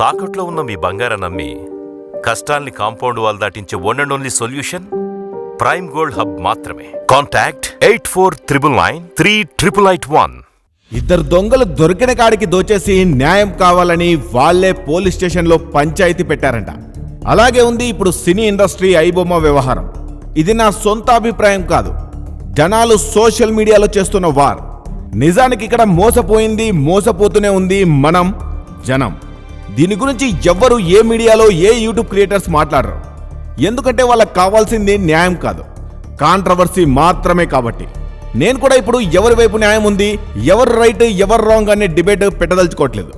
తాకట్లో ఉన్న మీ బంగారం నమ్మి కష్టాల్ని compound wall దాటించే one and only solution prime gold hub మాత్రమే. Contact eight four triple nine three triple eight one ఇద్దరు దొంగలు దొరికిన కాడికి దోచేసి న్యాయం కావాలని వాళ్ళే పోలీస్ స్టేషన్లో పంచాయతీ పెట్టారంట. అలాగే ఉంది ఇప్పుడు సినీ ఇండస్ట్రీ ఐబొమ్మ వ్యవహారం. ఇది నా సొంత అభిప్రాయం కాదు. జనాలు సోషల్ మీడియాలో చేస్తున్న వార్. నిజానికి ఇక్కడ మోసపోయింది మోసపోతూనే ఉంది మనం జనం. దీని గురించి ఎవ్వరు ఏ మీడియాలో ఏ యూట్యూబ్ క్రియేటర్స్ మాట్లాడరు. ఎందుకంటే వాళ్ళకి కావాల్సింది న్యాయం కాదు. కాంట్రవర్సీ మాత్రమే కాబట్టి. నేను కూడా ఇప్పుడు ఎవరి వైపు న్యాయం ఉంది ఎవరు రైట్ ఎవరు రాంగ్ అనే డిబేట్ పెట్టదలుచుకోవట్లేదు.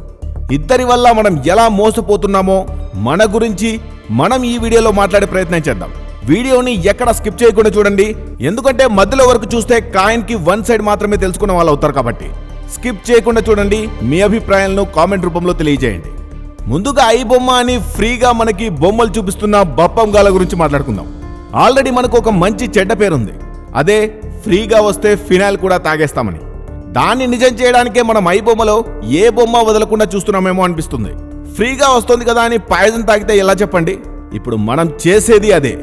ఇద్దరి వల్ల మనం ఎలా మోసపోతున్నామో మన గురించి మనం ఈ వీడియోలో మాట్లాడే ప్రయత్నం చేద్దాం. వీడియోని ఎక్కడ స్కిప్ చేయకుండా చూడండి. ఎందుకంటే మధ్యలో వరకు చూస్తే కాయిన్కి వన్ సైడ్ మాత్రమే తెలుసుకున్న వాళ్ళు అవుతారు కాబట్టి. స్కిప్ చేయకుండా చూడండి మీ అభిప్రాయాలను కామెంట్ రూపంలో తెలియజేయండి. ముందుగా ఐ బొమ్మ అని ఫ్రీగా మనకి బొమ్మలు చూపిస్తున్న బప్పం గాల గురించి మాట్లాడుకుందాం. ఆల్రెడీ మనకు ఒక మంచి చెడ్డ పేరుంది. అదే ఫ్రీగా వస్తే ఫినాయిల్ కూడా తాగేస్తామని. దాన్ని నిజం చేయడానికే మనం ఐ బొమ్మలో ఏ బొమ్మ వదలకుండా చూస్తున్నామేమో అనిపిస్తుంది. ఫ్రీగా వస్తుంది కదా అని పాయసం తాగితే ఎలా చెప్పండి? ఇప్పుడు మనం చేసేది అదే.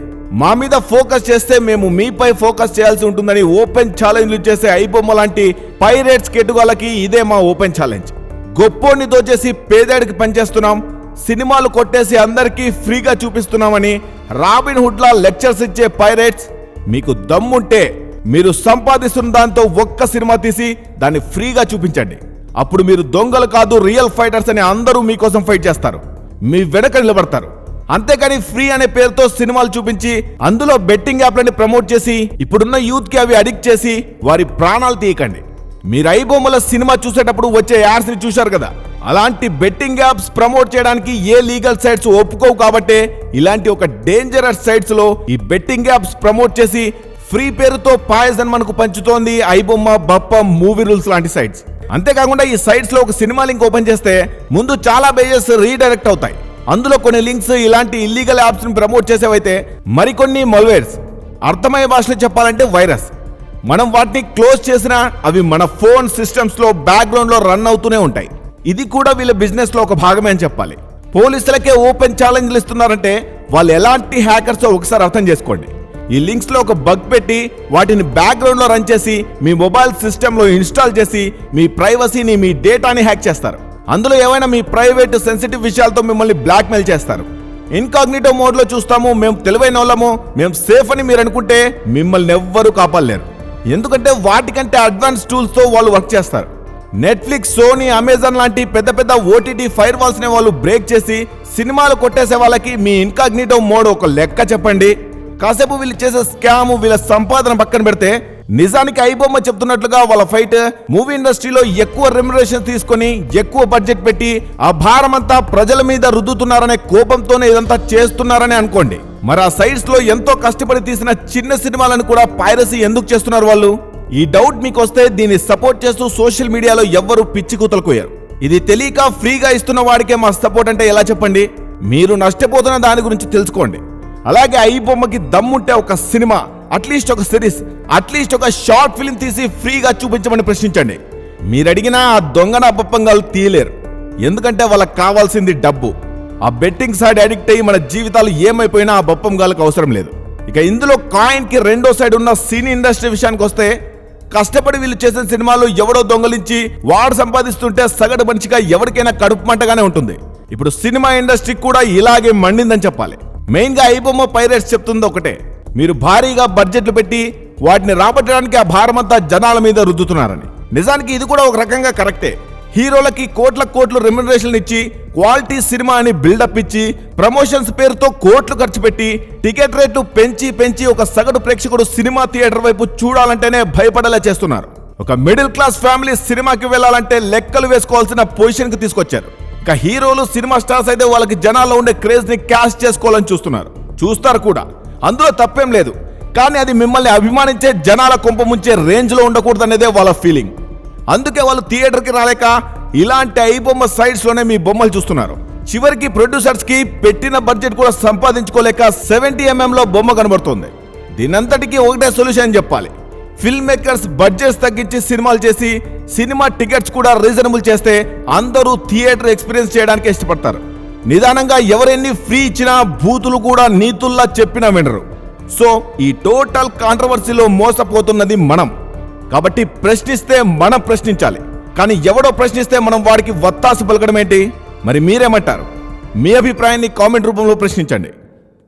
మా మీద ఫోకస్ చేస్తే మేము మీపై ఫోకస్ చేయాల్సి ఉంటుందని ఓపెన్ ఛాలెంజ్లు చేసే ఐ బొమ్మ లాంటి పైరేట్స్ కెటుగాలకి ఇదే మా ఓపెన్ ఛాలెంజ్. గొప్పోడిని దోచేసి పేదడికి పనిచేస్తున్నాం. సినిమాలు కొట్టేసి అందరికీ ఫ్రీగా చూపిస్తున్నామని రాబిన్ హుడ్లా లెక్చర్స్ ఇచ్చే పైరేట్స్. మీకు దమ్ముంటే మీరు సంపాదిస్తున్న దాంతో ఒక్క సినిమా తీసి దాన్ని ఫ్రీగా చూపించండి. అప్పుడు మీరు దొంగలు కాదు రియల్ ఫైటర్స్ అని అందరూ మీకోసం ఫైట్ చేస్తారు. మీ వెనక నిలబడతారు. అంతేకాని ఫ్రీ అనే పేరుతో సినిమాలు చూపించి అందులో బెట్టింగ్ యాప్లని ప్రమోట్ చేసి ఇప్పుడున్న యూత్కి అవి అడిక్ట్ చేసి వారి ప్రాణాలు తీయకండి. మీరు ఐబొమ్మల సినిమా చూసేటప్పుడు వచ్చే యాడ్స్ని చూశారు కదా? అలాంటి బెట్టింగ్ యాప్స్ ప్రమోట్ చేయడానికి ఏ లీగల్ సైట్స్ ఒప్పుకోవు కాబట్టే ఇలాంటి ఒక డేంజరస్ సైట్స్లో ఈ బెట్టింగ్ యాప్స్ ప్రమోట్ చేసి ఫ్రీ పేరుతో పాయజన్ మనకు పంచుతోంది ఐబొమ్మ బప్ప మూవీ రూల్స్ లాంటి సైట్స్. అంతేకాకుండా ఈ సైట్స్లో ఒక సినిమా లింక్ ఓపెన్ చేస్తే ముందు చాలా పేజెస్ రీడైరెక్ట్ అవుతాయి. అందులో కొన్ని లింక్స్ ఇలాంటి ఇల్లీగల్ యాప్స్ ప్రమోట్ చేసేవైతే మరికొన్ని మల్వేర్స్. అర్థమయ్యే భాషలో చెప్పాలంటే వైరస్. మనం వాటిని క్లోజ్ చేసినా అవి మన ఫోన్ సిస్టమ్స్లో బ్యాక్గ్రౌండ్లో రన్ అవుతూనే ఉంటాయి. ఇది కూడా వీళ్ళ బిజినెస్లో ఒక భాగమే అని చెప్పాలి. పోలీసులకే ఓపెన్ ఛాలెంజ్లు ఇస్తున్నారంటే వాళ్ళు ఎలాంటి హ్యాకర్స్ ఒకసారి అర్థం చేసుకోండి. ఈ లింక్స్లో ఒక బగ్ పెట్టి వాటిని బ్యాక్గ్రౌండ్లో రన్ చేసి మీ మొబైల్ సిస్టంలో ఇన్స్టాల్ చేసి మీ ప్రైవసీని మీ డేటాని హ్యాక్ చేస్తారు. అందులో ఏమైనా మీ ప్రైవేట్ సెన్సిటివ్ విషయాలతో మిమ్మల్ని బ్లాక్మెయిల్ చేస్తారు. ఇన్కాగ్నిటో మోడ్లో చూస్తాము మేము తెలివైన వాళ్ళము మేము సేఫ్ అని మీరు అనుకుంటే మిమ్మల్ని ఎవ్వరూ కాపాడలేరు. ఎందుకంటే వాటికంటే అడ్వాన్స్ టూల్స్తో వాళ్ళు వర్క్ చేస్తారు. నెట్ఫ్లిక్స్ సోనీ అమెజాన్ లాంటి పెద్ద పెద్ద ఓటీటీ ఫైర్ వాల్స్ని వాళ్ళు బ్రేక్ చేసి సినిమాలు కొట్టేసే వాళ్ళకి మీ ఇన్కాగ్నిటో మోడ్ ఒక లెక్క చెప్పండి. కాసేపు వీళ్ళు చేసే స్కామ్ వీళ్ళ సంపాదన పక్కన పెడితే నిజానికి ఐబొమ్మ చెప్తున్నట్లుగా వాళ్ళ ఫైట్ మూవీ ఇండస్ట్రీలో ఎక్కువ రెమ్యునరేషన్ తీసుకొని ఎక్కువ బడ్జెట్ పెట్టి ఆ భారమంతా ప్రజల మీద రుద్దుతున్నారనే కోపంతోనే ఇదంతా చేస్తున్నారని అనుకోండి. మరి ఆ సైట్స్లో ఎంతో కష్టపడి తీసిన చిన్న సినిమాలను కూడా పైరసీ ఎందుకు చేస్తున్నారు వాళ్ళు? ఈ డౌట్ మీకు వస్తే దీన్ని సపోర్ట్ చేస్తూ సోషల్ మీడియాలో ఎవ్వరూ పిచ్చి కూతలకోయారు. ఇది తెలియక ఫ్రీగా ఇస్తున్న వాడికే మా సపోర్ట్ అంటే ఎలా చెప్పండి? మీరు నష్టపోతున్న దాని గురించి తెలుసుకోండి. అలాగే ఐ బొమ్మకి దమ్ముంటే ఒక సినిమా అట్లీస్ట్ ఒక సిరీస్ అట్లీస్ట్ ఒక షార్ట్ ఫిల్మ్ తీసి ఫ్రీగా చూపించమని ప్రశ్నించండి. మీరు అడిగినా ఆ దొంగన బొప్పంగాలు తీయలేరు. ఎందుకంటే వాళ్ళకి కావాల్సింది డబ్బు. ఆ బెట్టింగ్ సైడ్ అడిక్ట్ అయ్యి మన జీవితాలు ఏమైపోయినా ఆ బొప్పం గాలకు అవసరం లేదు. ఇక ఇందులో కాయిన్కి రెండో సైడ్ ఉన్న సినీ ఇండస్ట్రీ విషయానికి వస్తే కష్టపడి వీళ్ళు చేసిన సినిమాలు ఎవడో దొంగలించి వాడు సంపాదిస్తుంటే సగటు మనిషిగా ఎవరికైనా కడుపు మంటగానే ఉంటుంది. ఇప్పుడు సినిమా ఇండస్ట్రీ కూడా ఇలాగే మండిందని చెప్పాలి. మెయిన్గా ఐబొమ్మ పైరేట్స్ చెప్తుంది ఒకటే. మీరు భారీగా బడ్జెట్లు పెట్టి వాటిని రాబట్టడానికి ఆ భారమంతా జనాల మీద రుద్దుతున్నారని. నిజానికి ఇది కూడా ఒక రకంగా కరెక్టే హీరోలకి కోట్ల కోట్లు రెమ్యునరేషన్ ఇచ్చి క్వాలిటీ సినిమా అని బిల్డప్ ఇచ్చి ప్రమోషన్స్ పేరుతో కోట్లు ఖర్చు పెట్టి టికెట్ రేట్లు పెంచి పెంచి ఒక సగటు ప్రేక్షకుడు సినిమా థియేటర్ వైపు చూడాలంటేనే భయపడేలా చేస్తున్నారు. ఒక మిడిల్ క్లాస్ ఫ్యామిలీ సినిమాకి వెళ్ళాలంటే లెక్కలు వేసుకోవాల్సిన పొజిషన్కి తీసుకొచ్చారు. ఇక హీరోలు సినిమా స్టార్స్ అయితే వాళ్ళకి జనాల్లో ఉండే క్రేజ్ని క్యాష్ చేసుకోవాలని చూస్తున్నారు. చూస్తారు కూడా. అందులో తప్పేం లేదు. కానీ అది మిమ్మల్ని అభిమానించే జనాల కుంప ముంచే రేంజ్లో వాళ్ళ ఫీలింగ్ అందుకే వాళ్ళు థియేటర్కి రాలేక ఇలాంటి ఐ బొమ్మ సైట్స్లోనే మీ బొమ్మలు చూస్తున్నారు. చివరికి ప్రొడ్యూసర్స్కి పెట్టిన బడ్జెట్ కూడా సంపాదించుకోలేక సెవెంటీ ఎంఎం లో బొమ్మ కనబడుతుంది. దీనంతటికీ ఒకటే సొల్యూషన్ చెప్పాలి. ఫిల్మ్ మేకర్స్ బడ్జెట్స్ తగ్గించి సినిమాలు చేసి సినిమా టికెట్స్ కూడా రీజనబుల్ చేస్తే అందరూ థియేటర్ ఎక్స్పీరియన్స్ చేయడానికి ఇష్టపడతారు. నిదానంగా ఎవరెన్ని ఫ్రీ ఇచ్చినా బూతులు కూడా నీతుల్లా చెప్పినా వినరు. సో ఈ టోటల్ కాంట్రవర్సీలో మోసపోతున్నది మనం. కాబట్టి ప్రశ్నిస్తే మనం ప్రశ్నించాలి. కానీ ఎవడో ప్రశ్నిస్తే మనం వాడికి వత్తాసు పలకడం ఏంటి? మరి మీరేమంటారు? మీ అభిప్రాయాన్ని కామెంట్ రూపంలో ప్రశ్నించండి.